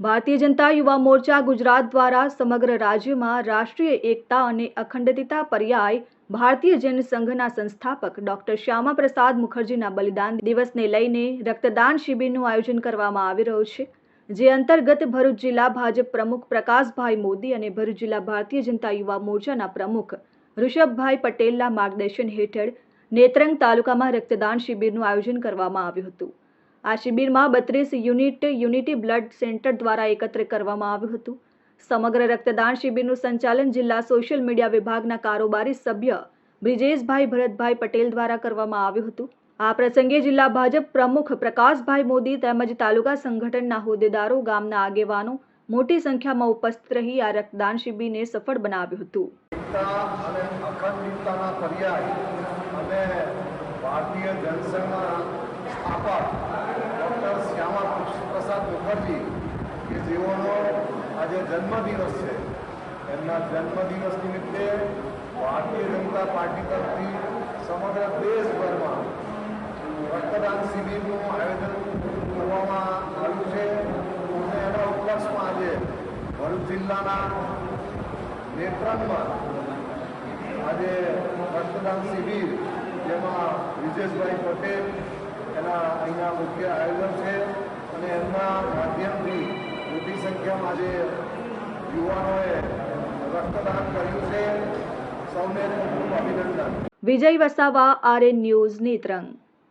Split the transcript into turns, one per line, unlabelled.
ભારતીય જનતા યુવા મોરચા ગુજરાત દ્વારા સમગ્ર રાજ્યમાં રાષ્ટ્રીય એકતા અને અખંડિતતા પર્યાય ભારતીય જૈન સંઘના સંસ્થાપક ડોક્ટર શ્યામા પ્રસાદ મુખર્જીના બલિદાન દિવસને લઈને રક્તદાન શિબિરનું આયોજન કરવામાં આવી રહ્યું છે, જે અંતર્ગત ભરૂચ જિલ્લા ભાજપ પ્રમુખ પ્રકાશભાઈ મોદી અને ભરૂચ જિલ્લા ભારતીય જનતા યુવા મોરચાના પ્રમુખ ઋષભભાઈ પટેલના માર્ગદર્શન હેઠળ નેત્રંગ તાલુકામાં રક્તદાન શિબિરનું આયોજન કરવામાં આવ્યું હતું. આ શિબિરમાં બત્રીસ યુનિટ, યુનિટી બ્લડ સેન્ટર દ્વારા એકત્ર કરવામાં આવ્યું હતું. સમગ્ર રક્તદાન શિબિરનું સંચાલન જિલ્લા સોશિયલ મીડિયા વિભાગના કારોબારી સભ્ય બ્રિજેશભાઈ ભરતભાઈ પટેલ દ્વારા કરવામાં આવ્યું હતું. આ પ્રસંગે જિલ્લા ભાજપ પ્રમુખ પ્રકાશભાઈ મોદી તેમજ તાલુકા સંગઠનના હોદ્દેદારો, ગામના આગેવાનો મોટી સંખ્યામાં ઉપસ્થિત રહી આ રક્તદાન શિબિરને સફળ બનાવ્યું હતું.
ભારતીય જનસંઘના સ્થાપક મુખર્જી કે જેઓનો આજે જન્મદિવસ છે. એમના જન્મદિવસ નિમિત્તે ભારતીય જનતા પાર્ટી તરફથી સમગ્ર દેશભરમાં રક્તદાન શિબિરનું આયોજન કરવામાં આવ્યું છે અને એના ઉપલક્ષમાં આજે ભરૂચ જિલ્લાના નેત્રંગમાં આજે રક્તદાન શિબિર, જેમાં વિજેશભાઈ પટેલ એના અહીંના મુખ્ય આયોજન છે. મોટી સંખ્યામાં આજે યુવાનોએ રક્તદાન કર્યું છે, સૌને ખૂબ ખૂબ અભિનંદન.
Vijay Vasava, RN news Netrang.